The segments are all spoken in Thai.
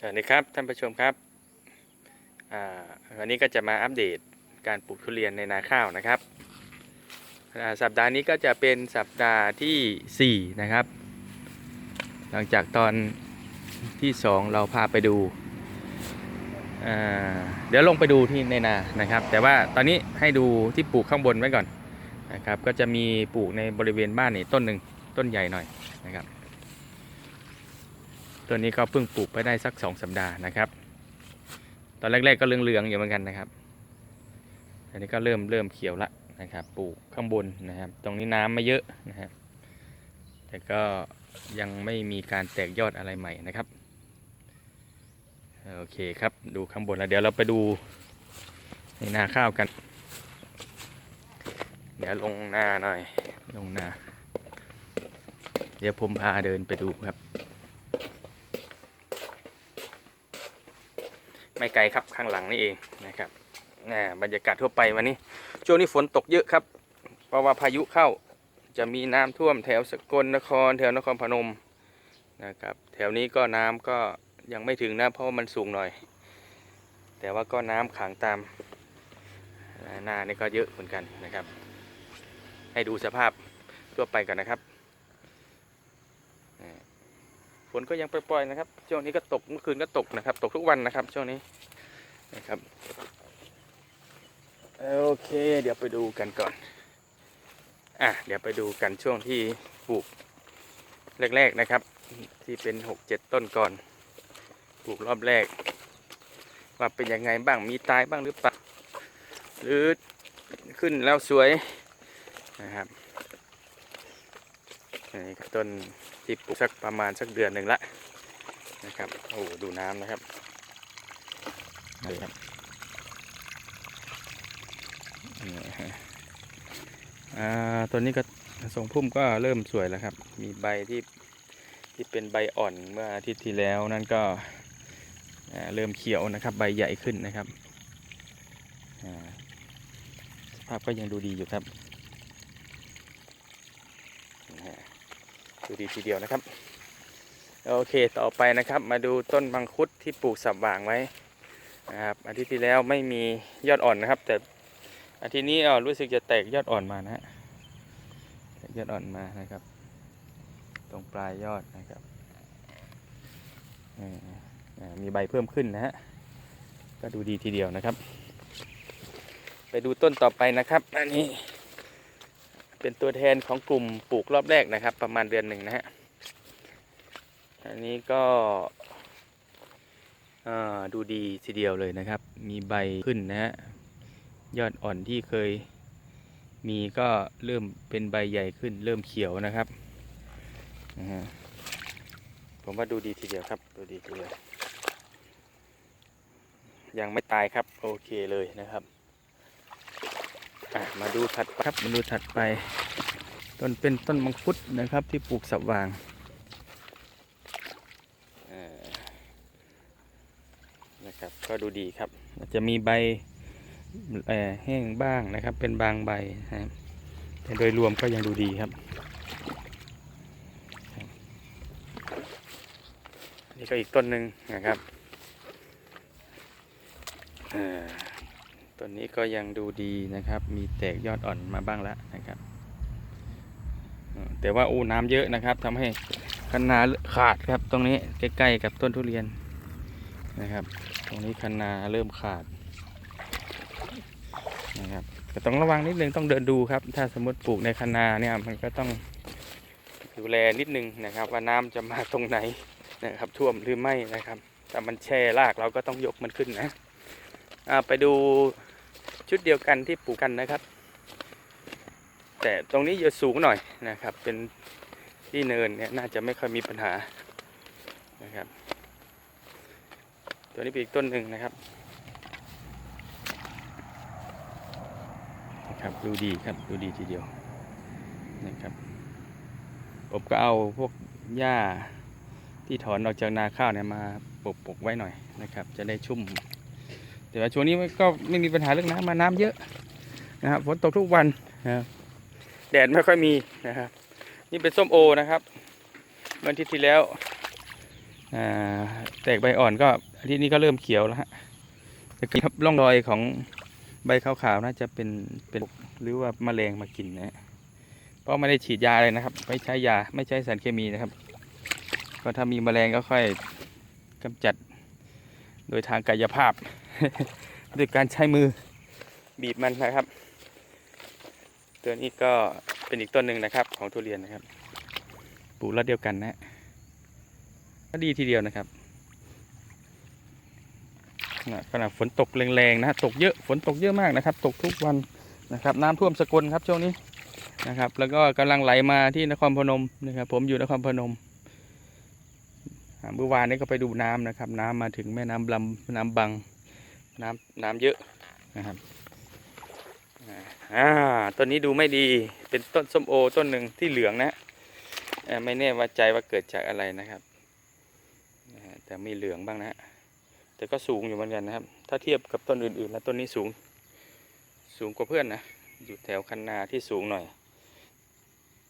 สวัสดีครับท่านผู้ชมครับวันนี้ก็จะมาอัปเดตการปลูกทุเรียนในนาข้าวนะครับสัปดาห์นี้ก็จะเป็นสัปดาห์ทีสี่ 4 นะครับ หลังจากตอนที่ 2 เราพาไปดู เดี๋ยวลงไปดูที่ในนานะครับ แต่ว่าตอนนี้ให้ดูที่ปลูกข้างบนไว้ก่อนนะครับ ก็จะมีปลูกในบริเวณบ้านนี่ต้นหนึ่งต้นใหญ่หน่อยนะครับ ตัวนี้ก็เพิ่งปลูกไปได้สักสองสัปดาห์นะครับ ตอนแรกๆก็เหลืองๆอยู่เหมือนกันนะครับอันนี้ก็เริ่มเริ่มเขียวละนะครับ ปลูกข้างบนนะครับ ตรงนี้น้ำไม่เยอะนะครับ แต่ก็ยังไม่มีการแตกยอดอะไรใหม่นะครับ โอเคครับ ดูข้างบนแล้วเดี๋ยวเราไปดูในนาข้าวกัน เดี๋ยวลงหน้าหน่อย ลงหน้าเดี๋ยวผมพาเดินไปดูครับ ไม่ไกลครับข้างหลังนี่เองนะครับน่บรรยากาศทั่วไปวันนี้ ช่วงนี้ฝนตกเยอะครับ เพราะว่าพายุเข้าจะมีน้ำท่วมแถวสกลนคร แถวนครพนมนะครับ แถวนี้ก็น้ำก็ยังไม่ถึงนะเพราะว่ามันสูงหน่อย แต่ว่าก็น้ำขังตามหน้านี่ก็เยอะเหมือนกันนะครับ ให้ดูสภาพทั่วไปก่อนนะครับ ฝ นก็ยังปล่อยๆนะครับ ช่วงนี้ก็ตกเมื่อคืนก็ตกนะครับ ตกทุกวันนะครับ ช่วงนี้นะครับโอเค เดี๋ยวไปดูกันก่อน อะเดี๋ยวไปดูกันช่วงที่ปลูกแรกๆนะครับ ที่เป็นหกเจ็ดต้นก่อน ปลูกรอบแรก ว่าเป็นยังไงบ้างมีตายบ้างหรือเปล่าหรือขึ้นแล้วสวยนะครับ อันนี้ก็ต้นที่ปลูกสักประมาณสักเดือนหนึ่งละนะครับโอ้ดูน้ำนะครับนี่ครับนี่ฮะอ่าตัวนี้ก็ทรงพุ่มก็เริ่มสวยแล้วครับ มีใบที่ที่เป็นใบอ่อนเมื่ออาทิตย์ที่แล้วนั่นก็อ่าเริ่มเขียวนะครับ ใบใหญ่ขึ้นนะครับอ่าสภาพก็ยังดูดีอยู่ครับนะฮะ ดูดีทีเดียวนะครับ โอเคต่อไปนะครับ มาดูต้นมังคุดที่ปลูกสับหว่างไว้นะครับอาทิตย์ที่แล้วไม่มียอดอ่อนนะครับ แต่อาทิตย์นี้รู้สึกจะแตกยอดอ่อนมานะฮะแตกยอดอ่อนมานะครับ ตรงปลายยอดนะครับมีใบเพิ่มขึ้นนะฮะก็ดูดีทีเดียวนะครับ ไปดูต้นต่อไปนะครับ อันนี้ เป็นตัวแทนของกลุ่มปลูกรอบแรกนะครับ ประมาณเดือนหนึ่งนะฮะอันนี้ก็ดูดีทีเดียวเลยนะครับ มีใบขึ้นนะฮะยอดอ่อนที่เคยมีก็เริ่มเป็นใบใหญ่ขึ้น เริ่มเขียวนะครับผมว่าดูดีทีเดียวครับดูดีทีเดียวยังไม่ตายครับ โอเคเลยนะครับ มาดูถัดไปครับมาดูถัดไปต้นเป็นต้นมังคุดนะครับที่ปลูกสับวางนะครับก็ดูดีครับ จะมีใบแห้งบ้างนะครับ เป็นบางใบนะครับแต่โดยรวมก็ยังดูดีครับ นี่ก็อีกต้นหนึ่งนะครับเอ่อ ต้นนี้ก็ยังดูดีนะครับ มีแตกยอดอ่อนมาบ้างแล้วนะครับ แต่ว่าอู้น้ำเยอะนะครับทำให้คันนาขาดครับ ตรงนี้ใกล้ๆกับต้นทุเรียนนะครับ ตรงนี้คันนาเริ่มขาดนะครับก็ต้องระวังนิดนึงต้องเดินดูครับ ถ้าสมมติปลูกในคันนาเนี่ยมันก็ต้องดูแลนิดนึงนะครับ ว่าน้ำจะมาตรงไหนนะครับท่วมหรือไม่นะครับถ้ามันแช่รากเราก็ต้องยกมันขึ้นนะไปดู ชุดเดียวกันที่ปลูกกันนะครับ แต่ตรงนี้จะสูงหน่อยนะครับ เป็นที่เนินเนี่ยน่าจะไม่ค่อยมีปัญหานะครับ ตัวนี้เป็นอีกต้นหนึ่งนะครับนะครับดูดีครับดูดีทีเดียวนะครับผมก็เอาพวกหญ้าที่ถอนออกจากนาข้าวเนี่ยมาปกปกไว้หน่อยนะครับ จะได้ชุ่ม แต่ว่าช่วงนี้ก็ไม่มีปัญหาเรื่องน้ำมาน้ำเยอะนะครับฝนตกทุกวันนะครับแดดไม่ค่อยมีนะครับ นี่เป็นส้มโอนะครับเมื่ออาทิตย์ที่แล้วแตกใบอ่อนก็อาทิตย์นี้ก็เริ่มเขียวแล้วฮะแต่ก็ครับร่องรอยของใบขาวๆน่าจะเป็นเป็นหรือว่าแมลงมากินนะฮะเพราะไม่ได้ฉีดยาเลยนะครับ ไม่ใช้ยาไม่ใช้สารเคมีนะครับ ก็ถ้ามีแมลงก็ค่อยกำจัด โดยทางกายภาพ ด้วยการใช้มือบีบมันนะครับ ตัวนี้ก็เป็นอีกต้นหนึ่งนะครับ ของทุเรียนนะครับปลูกแล้วเดียวกันนะก็ดีทีเดียวนะครับนะขณะฝนตกแรงๆนะตกเยอะฝนตกเยอะมากนะครับ ตกทุกวันนะครับ น้ำท่วมสกลครับช่วงนี้นะครับ แล้วก็กำลังไหลมาที่นครพนมนะครับ ผมอยู่นครพนม เมื่อวานนี้ก็ไปดูน้ำนะครับ น้ำมาถึงแม่น้ำลำน้ำบัง น้ำน้ำเยอะนะครับอ่าต้นนี้ดูไม่ดีเป็นต้นส้มโอต้นหนึ่งที่เหลืองนะไม่แน่ว่าใจว่าเกิดจากอะไรนะครับแต่มีเหลืองบ้างนะแต่ก็สูงอยู่เหมือนกันนะครับ ถ้าเทียบกับต้นอื่นๆ แล้วต้นนี้สูงสูงกว่าเพื่อนนะอยู่แถวคันนาที่สูงหน่อย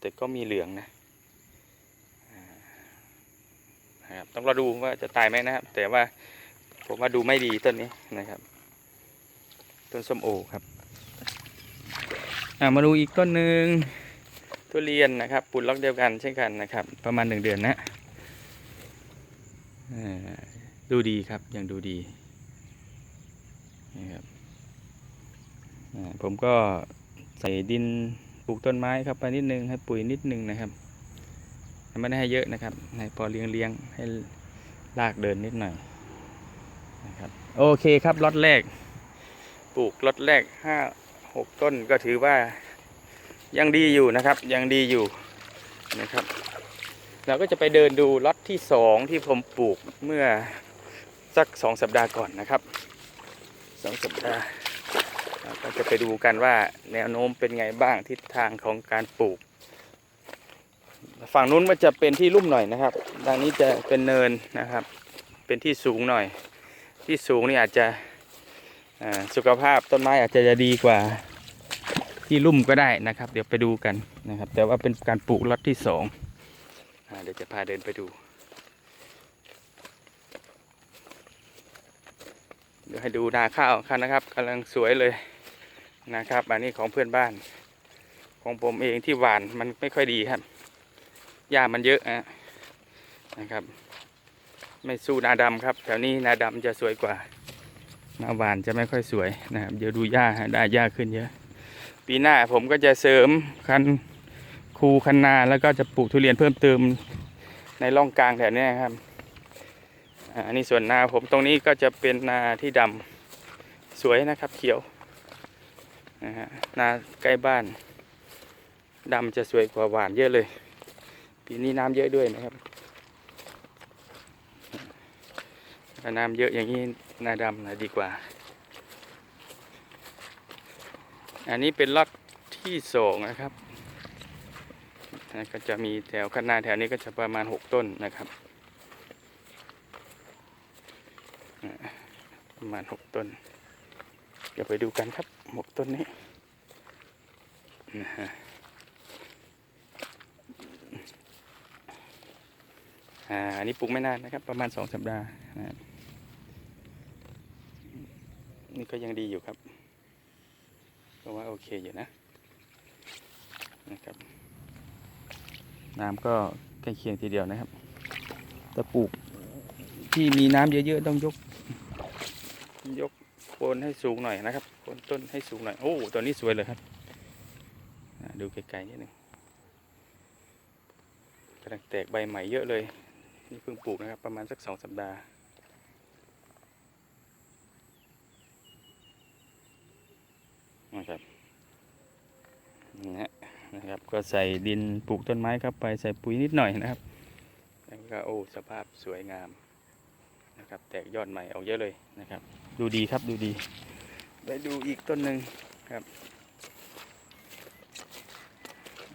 แต่ก็มีเหลืองนะอ่า นะครับต้องรอดูว่าจะตายไหมนะครับ แต่ว่าผมว่าดูไม่ดีต้นนี้นะครับ ต้นส้มโอครับามาดูอีกต้นหนึ่งทุเรียนนะครับปลูกล็อกเดียวกันเช่นกันนะครับ ประมาณหนึ่งเดือนนะดูดีครับยังดูดีนะครับผมก็ใส่ดินปลูกต้นไม้ครับไปนิดนึงให้ปุ๋ยนิดนึงนะครับ ไม่ได้ให้เยอะนะครับ ให้พอเลี้ยงเลี้ยงให้รากเดินนิดหน่อยนะครับโอเคครับล็อตแรก ปลูกล็อตแรกห้าหกต้นก็ถือว่ายังดีอยู่นะครับ ยังดีอยู่นะครับ เราก็จะไปเดินดูล็อตที่สองที่ผมปลูกเมื่อสักสองสัปดาห์ก่อนนะครับสองสัปดาห์เราก็จะไปดูกันว่าแนวโน้มเป็นไงบ้างทิศทางของการปลูก ฝั่งนู้นมันจะเป็นที่ลุ่มหน่อยนะครับด้านนี้จะเป็นเนินนะครับ เป็นที่สูงหน่อย ที่สูงนี่อาจจะสุขภาพต้นไม้อาจจะจะดีกว่าที่ลุ่มก็ได้นะครับ เดี๋ยวไปดูกันนะครับ แต่ว่าเป็นการปลูกล็อตที่สองอเดี๋ยวจะพาเดินไปดู เดี๋ยวให้ดูนาข้าวกันนะครับกำลังสวยเลยนะครับ อันนี้ของเพื่อนบ้าน ของผมเองที่หวานมันไม่ค่อยดีครับ หญ้ามันเยอะอะนะครับ ไม่สู้นาดำครับ แถวนี้นาดำจะสวยกว่านาหวานจะไม่ค่อยสวยนะครับเดี๋ยวดูหญ้าฮะได้หญ้าขึ้นเยอะ ปีหน้าผมก็จะเสริมคันคูคันนาแล้วก็จะปลูกทุเรียนเพิ่มเติมในร่องกลางแถวนี้ครับอันนี้ส่วนนาผมตรงนี้ก็จะเป็นนาที่ดำสวยนะครับเขียวนะฮะนาใกล้บ้านดำจะสวยกว่าหวานเยอะเลย ปีนี้น้ำเยอะด้วยนะครับถ้าน้ำเยอะอย่างนี้นาดำนะดีกว่า อันนี้เป็นล็อตที่สองนะครับก็จะมีแถวข้างหน้าแถวนี้ก็จะประมาณหกต้นนะครับ ประมาณหกต้น เดี๋ยวไปดูกันครับหกต้นนี้นะฮะ อ่าอันนี้ปลูกไม่นานนะครับ ประมาณสองสัปดาห์นะครับนี่ก็ยังดีอยู่ครับเพราะว่าโอเคอยู่นะนะครับน้ำก็ใกล้เคียงทีเดียวนะครับแต่ปลูกที่มีน้ำเยอะๆต้องยก ยกโคนให้สูงหน่อยนะครับโคนต้นให้สูงหน่อยโอ้ตัวนี้สวยเลยครับดูไกลๆนิดหนึงกำลังแตกใบใหม่เยอะเลย นี่เพิ่งปลูกนะครับ ประมาณสักสองสัปดาห์นะครับนะฮะนะครับ ก็ใส่ดินปลูกต้นไม้เข้าไปใส่ปุ๋ยนิดหน่อยนะครับแล้วก็โอ้สภาพสวยงามนะครับ แตกยอดใหม่ออกเยอะเลยนะครับ ดูดีครับดูดีไปดูอีกต้นหนึ่งครับ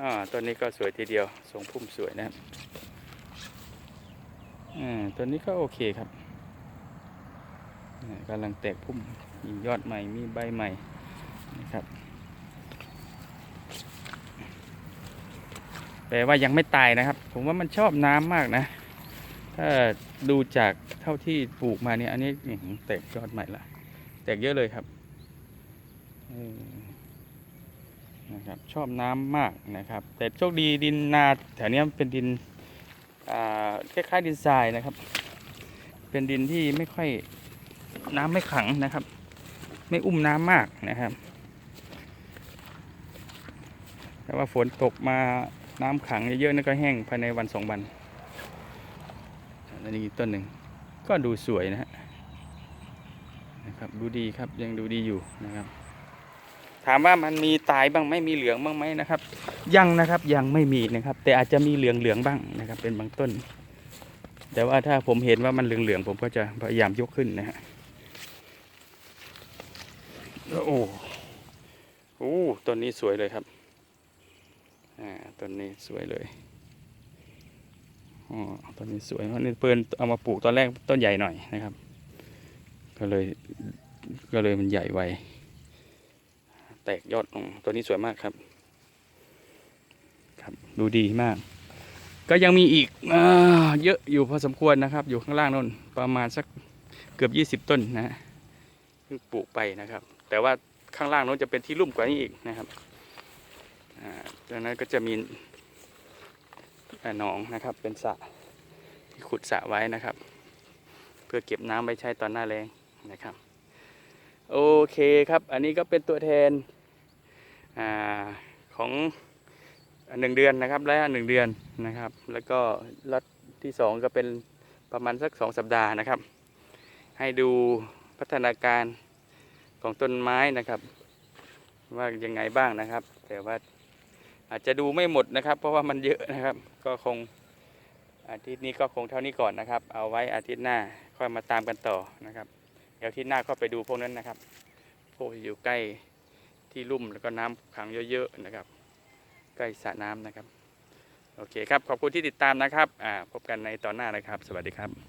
อ่าต้นนี้ก็สวยทีเดียวทรงพุ่มสวยนะครับ อ่าต้นนี้ก็โอเคครับกำลังแตกพุ่มมียอดใหม่มีใบใหม่นะครับ แปลว่ายังไม่ตายนะครับ ผมว่ามันชอบน้ำมากนะ ถ้าดูจากเท่าที่ปลูกมาเนี่ยอันนี้แตกยอดใหม่ละแตกเยอะเลยครับนะครับชอบน้ำมากนะครับ แต่โชคดีดินนาแถวเนี้ยเป็นดิน คล้ายๆดินทรายนะครับ เป็นดินที่ไม่ค่อยน้ำไม่ขังนะครับ ไม่อุ้มน้ำมากนะครับ แต่ว่าฝนตกมาน้ำขังเยอะๆนั่นก็แห้งภายในวันสองวันอันนี้ต้นหนึ่งก็ดูสวยนะฮะนะครับดูดีครับยังดูดีอยู่นะครับ ถามว่ามันมีตายบ้างไหมมีเหลืองบ้างไหมนะครับ ยังนะครับยังไม่มีนะครับ แต่อาจจะมีเหลืองเหลืองบ้างนะครับ เป็นบางต้น แต่ว่าถ้าผมเห็นว่ามันเหลืองเหลืองผมก็จะพยายามยกขึ้นนะฮะโอ้โอ้ต้นนี้สวยเลยครับอ่าต้นนี้สวยเลยอ๋อต้นนี้สวยเพราะนี่เปินเอามาปลูกตอนแรกต้นใหญ่หน่อยนะครับ ก็เลยก็เลยมันใหญ่ไว แตกยอดลงตัวนี้สวยมากครับ ครับ ดูดีมาก ก็ยังมีอีกอาเยอะอยู่พอสมควรนะครับ อยู่ข้างล่างโน่นประมาณสักเกือบ 20 ต้นนะฮะเพิ่งปลูกไปนะครับ แต่ว่าข้างล่างโน้นจะเป็นที่ลุ่มกว่านี้อีกนะครับอ่าจากนั้นก็จะมีอ่าหนองนะครับ เป็นสระที่ขุดสระไว้นะครับ เพื่อเก็บน้ำไว้ใช้ตอนหน้าแรงนะครับ โอเคครับ อันนี้ก็เป็นตัวแทน อของหนึ่งเดือนนะครับและหนึ่งเดือนนะครับ แล้วก็ล็อตที่สองก็เป็นประมาณสักสองสัปดาห์นะครับ ให้ดูพัฒนาการของต้นไม้นะครับ ว่ายังไงบ้างนะครับ แต่ว่าอาจจะดูไม่หมดนะครับ เพราะว่ามันเยอะนะครับ ก็คงอาทิตย์นี้ก็คงเท่านี้ก่อนนะครับ เอาไว้อาทิตย์หน้าค่อยมาตามกันต่อนะครับ เดี๋ยวอาทิตย์หน้าก็ไปดูพวกนั้นนะครับ พวกอยู่ใกล้ ที่ลุ่มแล้วก็น้ำขังเยอะๆนะครับ ใกล้สระน้ำนะครับ โอเคครับ ขอบคุณที่ติดตามนะครับพบกันในตอนหน้านะครับ สวัสดีครับ